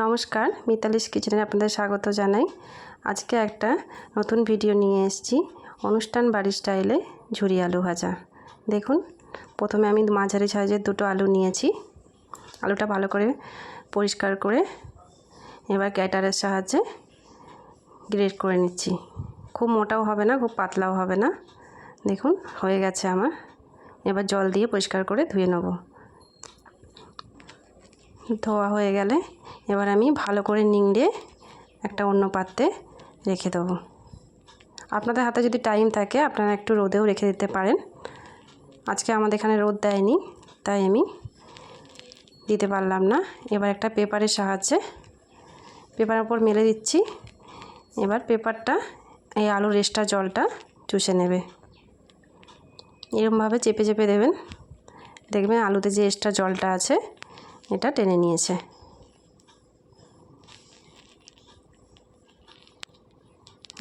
নমস্কার, মিতালিস কিচেনে আপনাদের স্বাগত জানাই। আজকে একটা নতুন ভিডিও নিয়ে এসেছি। অনুষ্ঠান বাড়ির স্টাইলে ঝুরি আলু ভাজা। দেখুন, প্রথমে আমি মাঝারি সাইজের দুটো আলু নিয়েছি। আলুটা ভালো করে পরিষ্কার করে এবার ক্যাটারের সাহায্যে গ্রেট করে নিচ্ছি। খুব মোটাও হবে না, খুব পাতলাও হবে না। দেখুন, হয়ে গেছে আমার। এবার জল দিয়ে পরিষ্কার করে ধুয়ে নেব। ধোয়া হয়ে গেলে এবার আমি ভালো করে নিংড়ে একটা অন্য পাত্রে রেখে দেবো। আপনাদের হাতে যদি টাইম থাকে, আপনারা একটু রোদেও রেখে দিতে পারেন। আজকে আমাদের এখানে রোদ দেয়নি, তাই আমি দিতে পারলাম না। এবার একটা পেপারের সাহায্যে পেপারের ওপর মেলে দিচ্ছি। এবার পেপারটা, এই আলুর রেস্টা জলটা চুষে নেবে। এরমভাবে চেপে চেপে দেবেন। দেখবেন আলুতে যে এক্সট্রা জলটা আছে এটা টেনে নিয়েছে।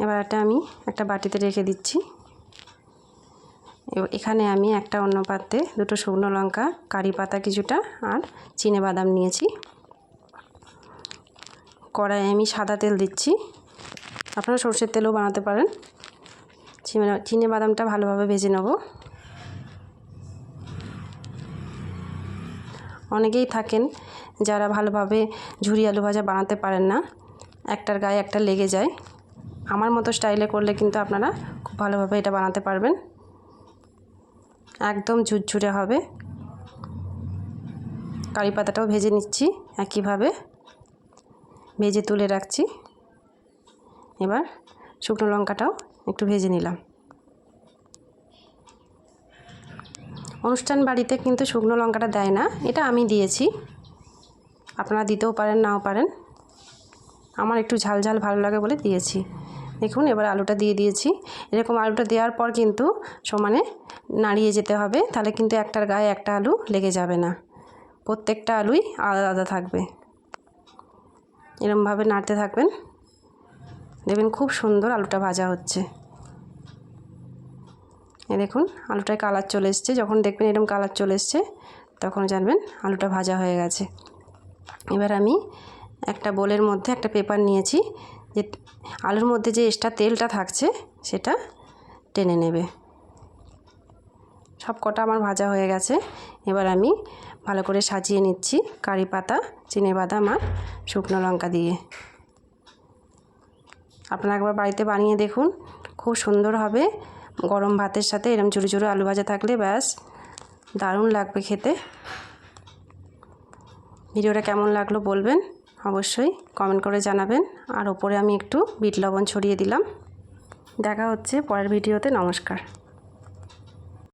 এবার এটা আমি একটা বাটিতে রেখে দিচ্ছি। এখানে আমি একটা অন্য পাত্রে দুটো শুকনো লঙ্কা, কারি পাতা কিছুটা আর চিনে বাদাম নিয়েছি। কড়াইয়ে আমি সাদা তেল দিচ্ছি। আপনারা সর্ষের তেলও বানাতে পারেন। চিনে বাদামটা ভালোভাবে ভেজে নেব। অনেকেই থাকেন যারা ভালোভাবে ঝুরি আলু ভাজা বানাতে পারেন না। একটার গায়ে একটা লেগে যায়। আমার মতো স্টাইলে করলে কিন্তু আপনারা খুব ভালোভাবে এটা বানাতে পারবেন। একদম ঝুরঝুরে হবে। কারি পাতাটাও ভেজে নিচ্ছি একইভাবে। ভেজে তুলে রাখছি। এবার শুকনো লঙ্কাটাও একটু ভেজে নিলাম। অনুষ্ঠান বাড়িতে কিন্তু শুকনো লঙ্কাটা দেয় না, এটা আমি দিয়েছি। আপনারা দিতেও পারেন, নাও পারেন। আমার একটু ঝাল ঝাল ভালো লাগে বলে দিয়েছি। দেখুন, এবার আলুটা দিয়ে দিয়েছি। এরকম আলুটা দেওয়ার পর কিন্তু সমানে নাড়িয়ে যেতে হবে, তাহলে কিন্তু একটার গায়ে একটা আলু লেগে যাবে না। প্রত্যেকটা আলুই আলাদা আলাদা থাকবে। এরমভাবে নাড়তে থাকবেন। দেখবেন খুব সুন্দর আলুটা ভাজা হচ্ছে। দেখুন, আলুটায় কালার চলে এসছে। যখন দেখবেন এরকম কালার চলে এসছে তখন জানবেন আলুটা ভাজা হয়ে গেছে। এবার আমি একটা বোলের মধ্যে একটা পেপার নিয়েছি, যে আলুর মধ্যে যে এক্সট্রা তেলটা থাকছে, সেটা টেনে নেবে। সব কটা আমার ভাজা হয়ে গেছে। এবার আমি ভালো করে সাজিয়ে নিচ্ছি কারি পাতা, চিনে বাদাম আর শুকনো লঙ্কা দিয়ে। আপনারা একবার বাড়িতে বানিয়ে দেখুন, খুব সুন্দর হবে। গরম ভাতের সাথে এরম ছোটো ছোটো আলু ভাজা থাকলে ব্যাস, দারুণ লাগবে খেতে। ভিডিওটা কেমন লাগল বলবেন, অবশ্যই কমেন্ট করে জানাবেন। আর ওপরে আমি একটু বিট লবণ ছড়িয়ে দিলাম। দেখা হচ্ছে পরের ভিডিওতে, নমস্কার।